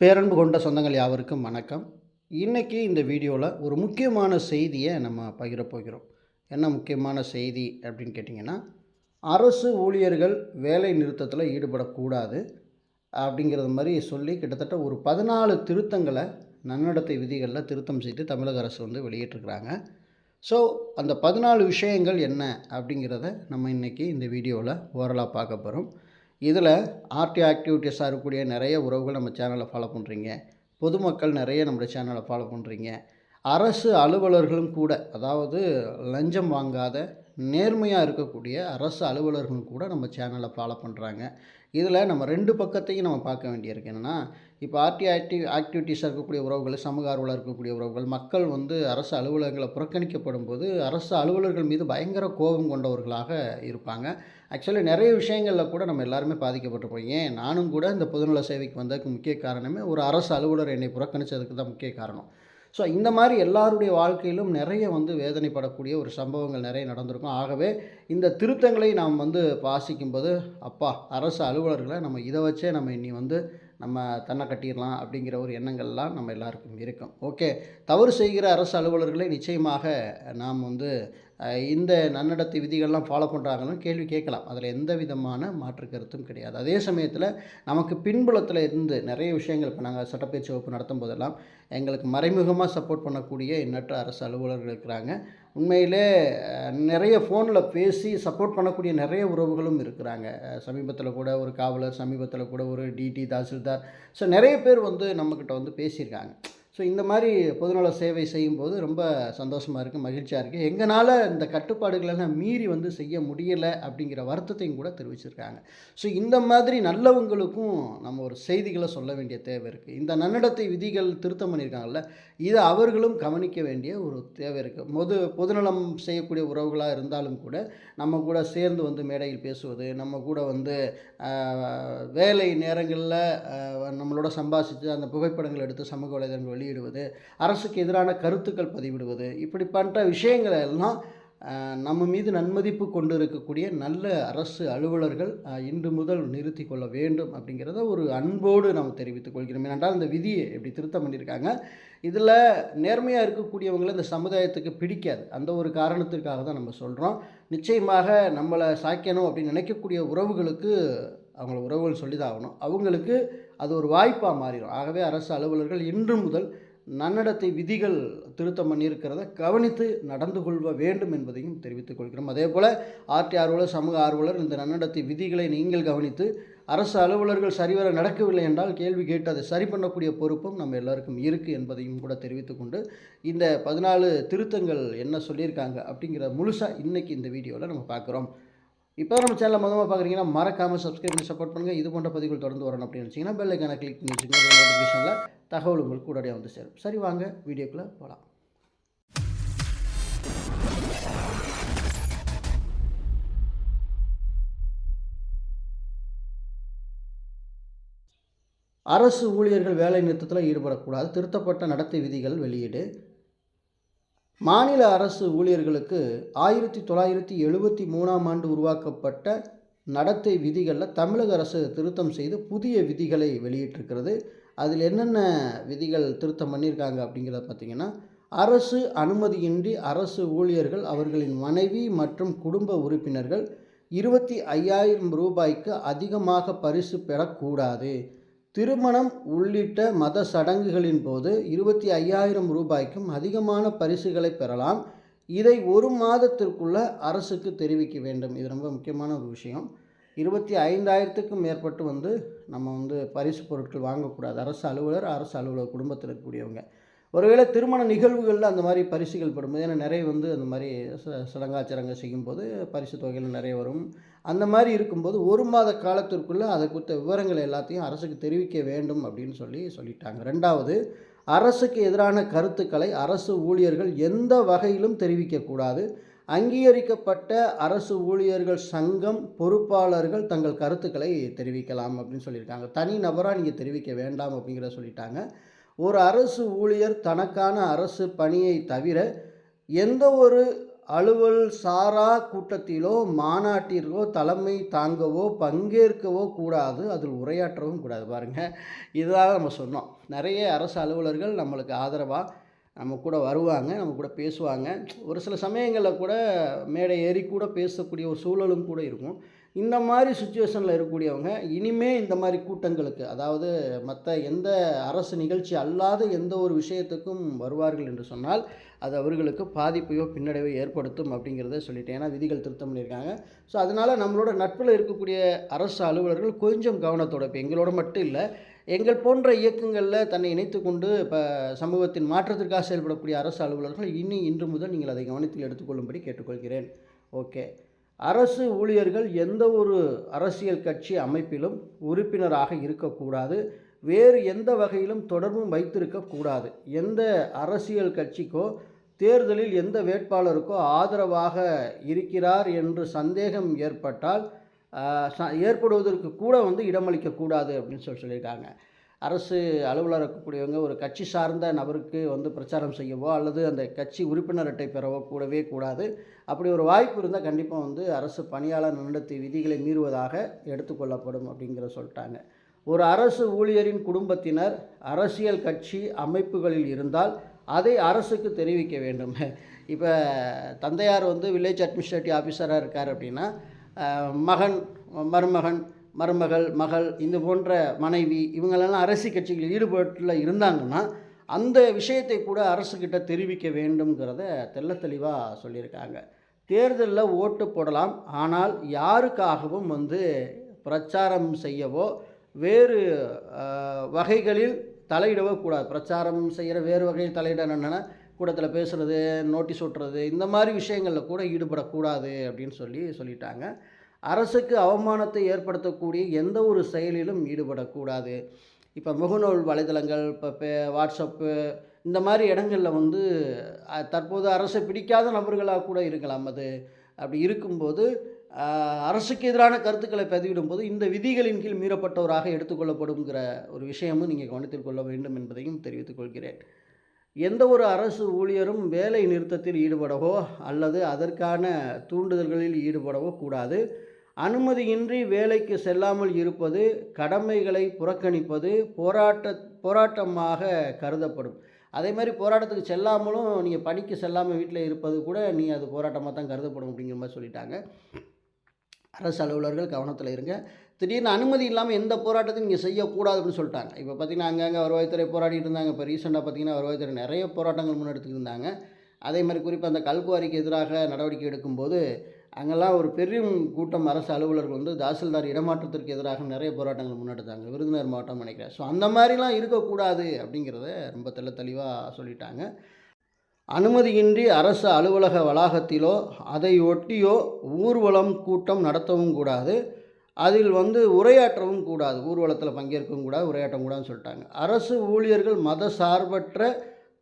பேரன்பு கொண்ட சொந்தங்கள் யாவருக்கும் வணக்கம். இன்றைக்கி இந்த வீடியோவில் ஒரு முக்கியமான செய்தியை நம்ம பகிர போகிறோம். என்ன முக்கியமான செய்தி அப்படின்னு கேட்டிங்கன்னா அரசு ஊழியர்கள் வேலை நிறுத்தத்தில் ஈடுபடக்கூடாது அப்படிங்கிறது மாதிரி சொல்லி கிட்டத்தட்ட ஒரு பதினாலு திருத்தங்களை நன்னடத்தை விதிகளில் திருத்தம் செய்து தமிழக அரசு வந்து வெளியிட்டிருக்கிறாங்க. ஸோ அந்த பதினாலு விஷயங்கள் என்ன அப்படிங்கிறத நம்ம இன்றைக்கி இந்த வீடியோவில் ஓரலாக பார்க்க போகிறோம் இதில் ஆர்டி ஆக்டிவிட்டீஸாக இருக்கக்கூடிய நிறைய உறவுகள் நம்ம சேனலை ஃபாலோ பண்ணுறீங்க பொதுமக்கள் நிறைய நம்மளோட சேனலை ஃபாலோ பண்ணுறீங்க அரசு அலுவலர்களும் கூட அதாவது லஞ்சம் வாங்காத நேர்மையாக இருக்கக்கூடிய அரசு அலுவலர்களும் கூட நம்ம சேனலை ஃபாலோ பண்ணுறாங்க இதில் நம்ம ரெண்டு பக்கத்தையும் நம்ம பார்க்க வேண்டியிருக்கு. என்னென்னா இப்போ ஆர்டி ஆக்டிவ் ஆக்டிவிட்டீஸாக இருக்கக்கூடிய உறவுகள் சமூக ஆர்வலாக இருக்கக்கூடிய உறவுகள் மக்கள் வந்து அரசு அலுவலகங்களை புறக்கணிக்கப்படும் போது அரசு அலுவலர்கள் மீது பயங்கர கோபம் கொண்டவர்களாக இருப்பாங்க. ஆக்சுவலி நிறைய விஷயங்களில் கூட நம்ம எல்லாருமே பாதிக்கப்பட்டிருப்போம். ஏன்? நானும் கூட இந்த பொதுநல சேவைக்கு வந்ததுக்கு முக்கிய காரணமே ஒரு அரசு அலுவலர் என்னை புறக்கணித்ததுக்கு தான் முக்கிய காரணம். ஸோ இந்த மாதிரி எல்லாருடைய வாழ்க்கையிலும் நிறைய வந்து வேதனைப்படக்கூடிய ஒரு சம்பவங்கள் நிறைய நடந்திருக்கும். ஆகவே இந்த திருத்தங்களை நாம் வந்து வாசிக்கும்போது அப்பா அரசு அலுவலர்களை நம்ம இதை வச்சே நம்ம இனி வந்து நம்ம தன்னை கட்டிடலாம் அப்படிங்கிற ஒரு எண்ணங்கள்லாம் நம்ம எல்லாருக்கும் இருக்கும். ஓகே தவறு செய்கிற அரசு அலுவலர்களை நிச்சயமாக நாம் வந்து இந்த நன்னடத்தை விதிகள்லாம் ஃபாலோ பண்ணுறாங்கன்னு கேள்வி கேட்கலாம். அதில் எந்த விதமான மாற்று கருத்தும் கிடையாது. அதே சமயத்தில் நமக்கு பின்புலத்தில் இருந்து நிறைய விஷயங்கள் இப்போ நாங்கள் சட்டப்பயிற்சி வகுப்பு நடத்தும் போதெல்லாம் எங்களுக்கு மறைமுகமாக சப்போர்ட் பண்ணக்கூடிய எண்ணற்ற அரசு அலுவலர்கள் இருக்கிறாங்க. உண்மையிலே நிறைய ஃபோனில் பேசி சப்போர்ட் பண்ணக்கூடிய நிறைய உறவுகளும் இருக்கிறாங்க. சமீபத்தில் கூட ஒரு காவலர் சமீபத்தில் கூட ஒரு டிடி தாசில்தார். ஸோ நிறைய பேர் வந்து நம்மக்கிட்ட வந்து பேசியிருக்காங்க. ஸோ இந்த மாதிரி பொதுநல சேவை செய்யும்போது ரொம்ப சந்தோஷமாக இருக்குது மகிழ்ச்சியாக இருக்குது எங்களால் இந்த கட்டுப்பாடுகளெல்லாம் மீறி வந்து செய்ய முடியலை அப்படிங்கிற வருத்தத்தையும் கூட தெரிவிச்சிருக்காங்க. ஸோ இந்த மாதிரி நல்லவங்களுக்கும் நம்ம ஒரு செய்திகளை சொல்ல வேண்டிய தேவை இருக்குது இந்த நன்னடத்தை விதிகள் திருத்தம் பண்ணியிருக்காங்கல்ல இதை அவர்களும் கவனிக்க வேண்டிய ஒரு தேவை இருக்குது பொது பொதுநலம் செய்யக்கூடிய உறவுகளாக இருந்தாலும் கூட நம்ம கூட சேர்ந்து வந்து மேடையில் பேசுவது நம்ம கூட வந்து வேலை நேரங்களில் நம்மளோட சம்பாதிச்சு அந்த புகைப்படங்கள் எடுத்து சமூக வலைதளங்கள் வெளியிடுவது அரசுக்கு எதிரான கருத்துக்கள் பதிவிடுவது இப்படி பண்ணுற விஷயங்களை எல்லாம் நம்ம மீது நன்மதிப்பு கொண்டு இருக்கக்கூடிய நல்ல அரசு அலுவலர்கள் இன்று முதல் நிறுத்தி கொள்ள வேண்டும் அப்படிங்கிறத ஒரு அன்போடு நாம் தெரிவித்துக் கொள்கிறோம். ஏனென்றால் இந்த விதியை இப்படி திருத்தம் பண்ணியிருக்காங்க. இதில் நேர்மையாக இருக்கக்கூடியவங்களை இந்த சமுதாயத்துக்கு பிடிக்காது. அந்த ஒரு காரணத்திற்காக தான் நம்ம சொல்கிறோம் நிச்சயமாக நம்மளை சாய்க்கணும் அப்படின்னு நினைக்கக்கூடிய உறவுகளுக்கு அவங்கள உறவுகள் சொல்லி தான் ஆகணும் அவங்களுக்கு அது ஒரு வாய்ப்பாக மாறிடும். ஆகவே அரசு அலுவலர்கள் இன்று முதல் நன்னடத்தை விதிகள் திருத்தம் பண்ணியிருக்கிறத கவனித்து நடந்து கொள்வ வேண்டும் என்பதையும் தெரிவித்துக் கொள்கிறோம். அதே போல் ஆர்டி ஆர்வலர் சமூக ஆர்வலர் இந்த நன்னடத்தை விதிகளை நீங்கள் கவனித்து அரசு அலுவலர்கள் சரிவர நடக்கவில்லை என்றால் கேள்வி கேட்டு அதை சரி பண்ணக்கூடிய பொறுப்பும் நம்ம எல்லாருக்கும் இருக்குது என்பதையும் கூட தெரிவித்துக்கொண்டு இந்த பதினாலு திருத்தங்கள் என்ன சொல்லியிருக்காங்க அப்படிங்கிற முழுசாக இன்றைக்கி இந்த வீடியோவில் நம்ம பார்க்குறோம். இப்போ நம்ம சேனலில் மொதமாக பார்க்குறீங்கன்னா மறக்காமல் சப்ஸ்கிரைப் பண்ணி சப்போர்ட் பண்ணுங்கள் இது போன்ற பதிவுகள் தொடர்ந்து வரணும் அப்படின்னு வச்சிங்கன்னா பெல் ஐக்கான கிளிக் பண்ணி வச்சுக்கோங்க. நோட்டிஃபிகேஷனில் தகவல் உங்களுக்கு உடனடியாக வந்து சேரும். சரி வாங்க வீடியோக்குள்ளே போகலாம் அரசு ஊழியர்கள் வேலை நிறுத்தத்தில் ஈடுபடக்கூடாது. திருத்தப்பட்ட நடத்தை விதிகள் வெளியீடு. மாநில அரசு ஊழியர்களுக்கு ஆயிரத்தி தொள்ளாயிரத்தி எழுபத்தி மூணாம் ஆண்டு உருவாக்கப்பட்ட நடத்தை விதிகளில் தமிழக அரசு திருத்தம் செய்து புதிய விதிகளை வெளியிட்டிருக்கிறது. அதில் என்னென்ன விதிகள் திருத்தம் பண்ணியிருக்காங்க அப்படிங்கிறத பார்த்தீங்கன்னா அரசு அனுமதியின்றி அரசு ஊழியர்கள் அவர்களின் மனைவி மற்றும் குடும்ப உறுப்பினர்கள் இருபத்தி ஐயாயிரம் ரூபாய்க்கு அதிகமாக பரிசு பெறக்கூடாது. திருமணம் உள்ளிட்ட மத சடங்குகளின் போது இருபத்தி ஐயாயிரம் ரூபாய்க்கும் அதிகமான பரிசுகளை பெறலாம். இதை ஒரு மாதத்திற்குள்ள அரசுக்கு தெரிவிக்க வேண்டும். இது ரொம்ப முக்கியமான ஒரு விஷயம். இருபத்தி ஐந்தாயிரத்துக்கும் மேற்பட்டு வந்து நம்ம வந்து பரிசு பொருட்கள் வாங்கக்கூடாது. அரசு அலுவலர் அரசு அலுவலர் குடும்பத்தில் இருக்கக்கூடியவங்க. ஒருவேளை திருமண நிகழ்வுகளில் அந்த மாதிரி பரிசுகள் படும்போது ஏன்னா நிறைய வந்து அந்த மாதிரி ச சடங்காச்சரங்க செய்யும்போது பரிசு தொகைகள் நிறைய வரும். அந்த மாதிரி இருக்கும்போது ஒரு மாத காலத்திற்குள்ளே அதை குறித்த விவரங்கள் எல்லாத்தையும் அரசுக்கு தெரிவிக்க வேண்டும் அப்படின்னு சொல்லி சொல்லிட்டாங்க. ரெண்டாவது அரசுக்கு எதிரான கருத்துக்களை அரசு ஊழியர்கள் எந்த வகையிலும் தெரிவிக்கக்கூடாது அங்கீகரிக்கப்பட்ட அரசு ஊழியர்கள் சங்கம் பொறுப்பாளர்கள் தங்கள் கருத்துக்களை தெரிவிக்கலாம் அப்படின்னு சொல்லியிருக்காங்க. தனி நபராக நீங்கள் தெரிவிக்க வேண்டாம் அப்படிங்கிறத சொல்லிட்டாங்க. ஒரு அரசு ஊழியர் தனக்கான அரசு பணியை தவிர எந்த ஒரு அலுவல் சாரா கூட்டத்திலோ மாநாட்டிற்கோ தலைமை தாங்கவோ பங்கேற்கவோ கூடாது. அதில் உரையாற்றவும் கூடாது. பாருங்கள் இதுதான் நம்ம சொன்னோம். நிறைய அரசு அலுவலர்கள் நம்மளுக்கு ஆதரவாக நம்ம கூட வருவாங்க நம்ம கூட பேசுவாங்க. ஒரு சில சமயங்களில் கூட மேடை ஏறி கூட பேசக்கூடிய ஒரு சூழலும் கூட இருக்கும். இந்த மாதிரி சுச்சுவேஷனில் இருக்கக்கூடியவங்க இனிமே இந்த மாதிரி கூட்டங்களுக்கு அதாவது மற்ற எந்த அரசு நிகழ்ச்சி அல்லாத எந்த ஒரு விஷயத்துக்கும் வருவார்கள் என்று சொன்னால் அது அவர்களுக்கு பாதிப்பையோ பின்னடைவோ ஏற்படுத்தும் அப்படிங்கிறத சொல்லிட்டேன் ஏன்னா விதிகள் திருத்தம் பண்ணியிருக்காங்க. ஸோ அதனால் நம்மளோட நட்பில் இருக்கக்கூடிய அரசு அலுவலர்கள் கொஞ்சம் கவனத்தோட இப்போ எங்களோட மட்டும் இல்லை எங்கள் போன்ற இயக்கங்களில் தன்னை இணைத்து கொண்டு இப்போ சமூகத்தின் மாற்றத்திற்காக செயல்படக்கூடிய அரசு அலுவலர்கள் இனி இன்று முதல் நீங்கள் அதை கவனத்தில் எடுத்துக்கொள்ளும்படி கேட்டுக்கொள்கிறேன். ஓகே அரசு ஊழியர்கள் எந்த ஒரு அரசியல் கட்சி அமைப்பிலும் உறுப்பினராக இருக்கக்கூடாது. வேறு எந்த வகையிலும் தொடர்பும் வைத்திருக்கக்கூடாது எந்த அரசியல் கட்சிக்கோ தேர்தலில் எந்த வேட்பாளருக்கோ ஆதரவாக இருக்கிறார் என்று சந்தேகம் ஏற்பட்டால் ச- ஏற்படுவதற்கு கூட வந்து இடமளிக்கக்கூடாது அப்படின்னு சொல்லி சொல்லியிருக்காங்க. அரசு அலுவலர் இருக்கக்கூடியவங்க ஒரு கட்சி சார்ந்த நபருக்கு வந்து பிரச்சாரம் செய்யவோ அல்லது அந்த கட்சி உறுப்பினர் அட்டை பெறவோ கூடவே கூடாது. அப்படி ஒரு வாய்ப்பு இருந்தால் கண்டிப்பாக வந்து அரசு பணியாளர் நடத்தை விதிகளை மீறுவதாக எடுத்துக்கொள்ளப்படும் அப்படிங்கிற சொல்லிட்டாங்க. ஒரு அரசு ஊழியரின் குடும்பத்தினர் அரசியல் கட்சி அமைப்புகளில் இருந்தால் அதை அரசுக்கு தெரிவிக்க வேண்டும். இப்போ தந்தையார் வந்து வில்லேஜ் அட்மினிஸ்ட்ரேட்டிவ் ஆஃபீஸராக இருக்கார் அப்படின்னா மகன் மருமகன் மருமகள் மகள் இது போன்ற மனைவி இவங்களெல்லாம் அரசு கட்சிகளில் ஈடுபாட்டில் இருந்தாங்கன்னா அந்த விஷயத்தை கூட அரசுக்கிட்ட தெரிவிக்க வேண்டும்ங்கிறத தெள்ள தெளிவாக சொல்லியிருக்காங்க. தேர்தலில் ஓட்டு போடலாம். ஆனால் யாருக்காகவும் வந்து பிரச்சாரம் செய்யவோ வேறு வகைகளில் தலையிடவோ கூடாது. பிரச்சாரம் செய்கிற வேறு வகையில் தலையிட என்னென்னா? கூட்டத்தில் பேசுகிறது நோட்டீஸ் ஓட்டுறது இந்த மாதிரி விஷயங்களில் கூட ஈடுபடக்கூடாது அப்படின்னு சொல்லி சொல்லிட்டாங்க. அரசுக்கு அவமானத்தை ஏற்படுத்தக்கூடிய எந்த ஒரு செயலிலும் ஈடுபடக்கூடாது. இப்போ முகநூல் வலைதளங்கள் இப்போ பே- வாட்ஸ்அப்பு இந்த மாதிரி இடங்களில் வந்து தற்போது அரசை பிடிக்காத நபர்களாக கூட இருக்கலாம் அது. அப்படி இருக்கும்போது அரசுக்கு எதிரான கருத்துக்களை பதிவிடும்போது இந்த விதிகளின் கீழ் மீறப்பட்டவராக எடுத்துக்கொள்ளப்படுங்கிற ஒரு விஷயமும் நீங்கள் கவனத்தில் கொள்ள வேண்டும் என்பதையும் தெரிவித்துக் கொள்கிறேன். எந்த ஒரு அரசு ஊழியரும் வேலை நிறுத்தத்தில் ஈடுபடவோ அல்லது அதற்கான தூண்டுதல்களில் ஈடுபடவோ கூடாது. அனுமதியின்றி வேலைக்கு செல்லாமல் இருப்பது கடமைகளை புறக்கணிப்பது போராட்ட போராட்டமாக கருதப்படும். அதே மாதிரி போராட்டத்துக்கு செல்லாமலும் நீங்கள் பணிக்கு செல்லாமல் வீட்டில் இருப்பது கூட நீ அது போராட்டமாக தான் கருதப்படும் அப்படிங்கிற மாதிரி சொல்லிட்டாங்க. அரசு அலுவலர்கள் கவனத்தில் இருங்க. திடீர்னு அனுமதி இல்லாமல் எந்த போராட்டத்தையும் நீங்கள் செய்யக்கூடாது அப்படின்னு சொல்லிட்டாங்க. இப்போ பார்த்தீங்கன்னா அங்கங்கே வருவாய்த்துறை போராடிட்டு இருந்தாங்க. இப்போ ரீசெண்டாக பார்த்தீங்கன்னா வருவாய்த்துறை நிறைய போராட்டங்கள் முன்னெடுத்துட்டு இருந்தாங்க. அதே மாதிரி குறிப்பாக அந்த கல்குவாரிக்கு எதிராக நடவடிக்கை எடுக்கும்போது அங்கெல்லாம் ஒரு பெரும் கூட்டம் அரசு அலுவலர்கள் வந்து தாசில்தார் இடமாற்றத்திற்கு எதிராக நிறைய போராட்டங்கள் முன்னெடுத்தாங்க விருதுநகர் மாவட்டம் நினைக்கிறேன். ஸோ அந்த மாதிரிலாம் இருக்கக்கூடாது அப்படிங்கிறத ரொம்ப தெள்ள தெளிவாக சொல்லிட்டாங்க. அனுமதியின்றி அரசு அலுவலக வளாகத்திலோ அதை ஒட்டியோ ஊர்வலம் கூட்டம் நடத்தவும் கூடாது. அதில் வந்து உரையாற்றவும் கூடாது. ஊர்வலத்தில் பங்கேற்கவும் கூடாது உரையாற்றவும் கூடாதுன்னு சொல்லிட்டாங்க. அரசு ஊழியர்கள் மத சார்பற்ற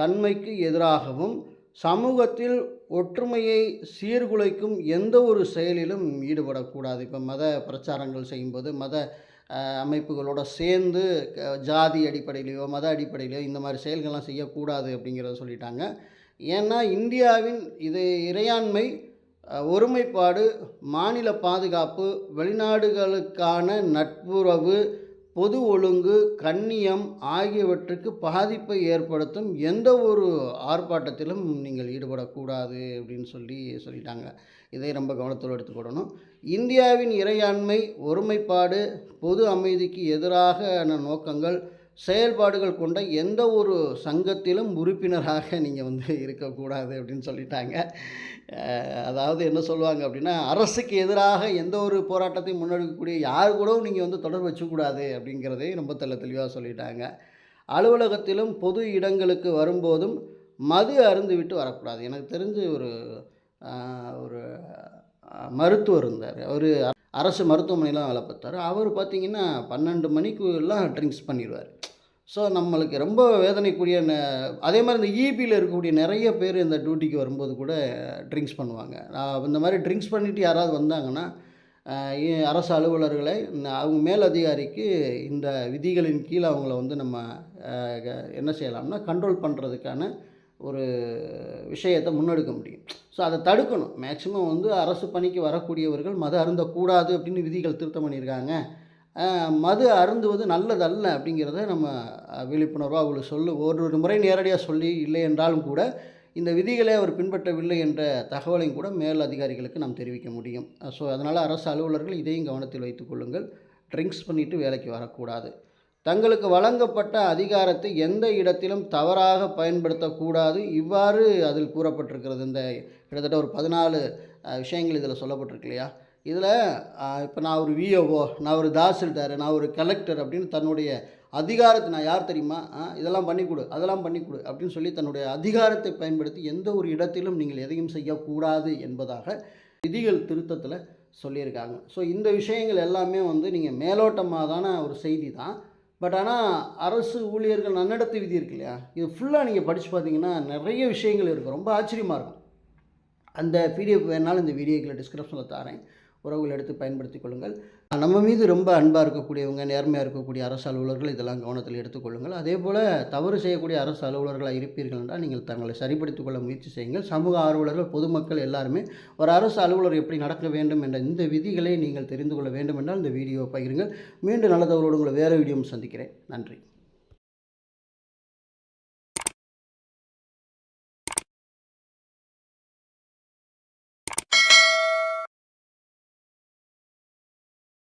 தன்மைக்கு எதிராகவும் சமூகத்தில் ஒற்றுமையை சீர்குலைக்கும் எந்த ஒரு செயலிலும் ஈடுபடக்கூடாது. இப்போ மத பிரச்சாரங்கள் செய்யும்போது மத அமைப்புகளோட சேர்ந்து க- ஜாதி அடிப்படையிலையோ மத அடிப்படையிலையோ இந்த மாதிரி செயல்கள்லாம் செய்யக்கூடாது அப்படிங்கிறத சொல்லிட்டாங்க. ஏன்னா இந்தியாவின் இது இறையாண்மை ஒருமைப்பாடு மாநில பாதுகாப்பு வெளிநாடுகளுக்கான நட்புறவு பொது ஒழுங்கு கண்ணியம் ஆகியவற்றுக்கு பாதிப்பை ஏற்படுத்தும் எந்த ஒரு ஆர்ப்பாட்டத்திலும் நீங்கள் ஈடுபடக்கூடாது அப்படின்னு சொல்லி சொல்லிட்டாங்க. இதை ரொம்ப கவனத்தோடு எடுத்துக்கொடணும் இந்தியாவின் இறையாண்மை ஒருமைப்பாடு பொது அமைதிக்கு எதிராக நோக்கங்கள் செயல்பாடுகள் கொண்ட எந்த ஒரு சங்கத்திலும் உறுப்பினராக நீங்கள் வந்து இருக்கக்கூடாது அப்படின்னு சொல்லிட்டாங்க. அதாவது என்ன சொல்லுவாங்க அப்படின்னா அரசுக்கு எதிராக எந்த ஒரு போராட்டத்தையும் முன்னெடுக்கக்கூடிய யார் கூடவும் நீங்கள் வந்து தொடர்பு வச்சுக்கூடாது அப்படிங்கிறதே ரொம்ப தெல்ல தெளிவாக சொல்லிட்டாங்க. அலுவலகத்திலும் பொது இடங்களுக்கு வரும்போதும் மது அருந்து விட்டு வரக்கூடாது. எனக்கு தெரிஞ்சு ஒரு ஒரு மருத்துவர் இருந்தார். அவர் அரசு மருத்துவமனையில் வேலை பார்த்தாரு. அவர் பார்த்தீங்கன்னா பன்னெண்டு மணிக்கு எல்லாம் ட்ரிங்க்ஸ் பண்ணிடுவார். ஸோ நம்மளுக்கு ரொம்ப வேதனைக்குரிய ந- அதே மாதிரி இந்த இபியில் இருக்கக்கூடிய நிறைய பேர் இந்த டியூட்டிக்கு வரும்போது கூட ட்ரிங்க்ஸ் பண்ணுவாங்க. நான் இந்த மாதிரி ட்ரிங்க்ஸ் பண்ணிவிட்டு யாராவது வந்தாங்கன்னா இ- அரசு அலுவலர்களை அவங்க மேல் அதிகாரிக்கு இந்த விதிகளின் கீழே அவங்கள வந்து நம்ம என்ன செய்யலாம்னா கண்ட்ரோல் பண்ணுறதுக்கான ஒரு விஷயத்தை முன்னெடுக்க முடியும். ஸோ அதை தடுக்கணும். மேக்சிமம் வந்து அரசு பணிக்கு வரக்கூடியவர்கள் மது அருந்தக்கூடாது அப்படின்னு விதிகள் திருத்தம் பண்ணியிருக்காங்க. மது அருந்துவது நல்லதல்ல அப்படிங்கிறத நம்ம விழிப்புணர்வாக அவங்களுக்கு சொல்லு. ஒரு முறை நேரடியாக சொல்லி இல்லை என்றாலும் கூட இந்த விதிகளை அவர் பின்பற்றவில்லை என்ற தகவலையும் கூட மேல் அதிகாரிகளுக்கு நாம் தெரிவிக்க முடியும். ஸோ அதனால் அரசு அலுவலர்கள் இதையும் கவனத்தில் வைத்துக் கொள்ளுங்கள். ட்ரிங்க்ஸ் பண்ணிவிட்டு வேலைக்கு வரக்கூடாது. தங்களுக்கு வழங்கப்பட்ட அதிகாரத்தை எந்த இடத்திலும் தவறாக பயன்படுத்தக்கூடாது. இவ்வாறு அதில் கூறப்பட்டிருக்கிறது. இந்த கிட்டத்தட்ட ஒரு பதினாலு விஷயங்கள் இதில் சொல்லப்பட்டிருக்கு இல்லையா? இதில் இப்போ நான் ஒரு விஓஓ நான் ஒரு தாசில்தார் நான் ஒரு கலெக்டர் அப்படின்னு தன்னுடைய அதிகாரத்தை நான் யார் தெரியுமா? ஆ, இதெல்லாம் பண்ணி கொடு அதெல்லாம் பண்ணி கொடு அப்படின்னு சொல்லி தன்னுடைய அதிகாரத்தை பயன்படுத்தி எந்த ஒரு இடத்திலும் நீங்கள் எதையும் செய்யக்கூடாது என்பதாக விதிகள் திருத்தத்தில் சொல்லியிருக்காங்க. ஸோ இந்த விஷயங்கள் எல்லாமே வந்து நீங்கள் மேலோட்டமாதான ஒரு செய்தி தான். பட் ஆனால் அரசு ஊழியர்கள் நன்னடத்தை விதி இருக்கு இல்லையா? இது ஃபுல்லாக நீங்கள் படித்து பார்த்தீங்கன்னா நிறைய விஷயங்கள் இருக்கும் ரொம்ப ஆச்சரியமாக இருக்கும். அந்த பிடிஎஃப் வேணாலும் இந்த வீடியோக்களை டிஸ்கிரிப்ஷனில் தரேன். உறவுகள் எடுத்து பயன்படுத்திக் கொள்ளுங்கள். நம்ம மீது ரொம்ப அன்பாக இருக்கக்கூடியவங்க நேர்மையாக இருக்கக்கூடிய அரசு அலுவலர்கள் இதெல்லாம் கவனத்தில் எடுத்துக்கொள்ளுங்கள் அதே போல் தவறு செய்யக்கூடிய அரசு அலுவலர்களாக இருப்பீர்கள் என்றால் நீங்கள் தங்களை சரிப்படுத்திக் கொள்ள முயற்சி செய்யுங்கள். சமூக ஆர்வலர்கள் பொதுமக்கள் எல்லாருமே ஒரு அரசு அலுவலர் எப்படி நடக்க வேண்டும் என்ற இந்த விதிகளை நீங்கள் தெரிந்து கொள்ள வேண்டும் என்றால் இந்த வீடியோவை பகிருங்கள். மீண்டும் நல்லதவர்களோடு உங்களை வேறு வீடியோவும் சந்திக்கிறேன். நன்றி.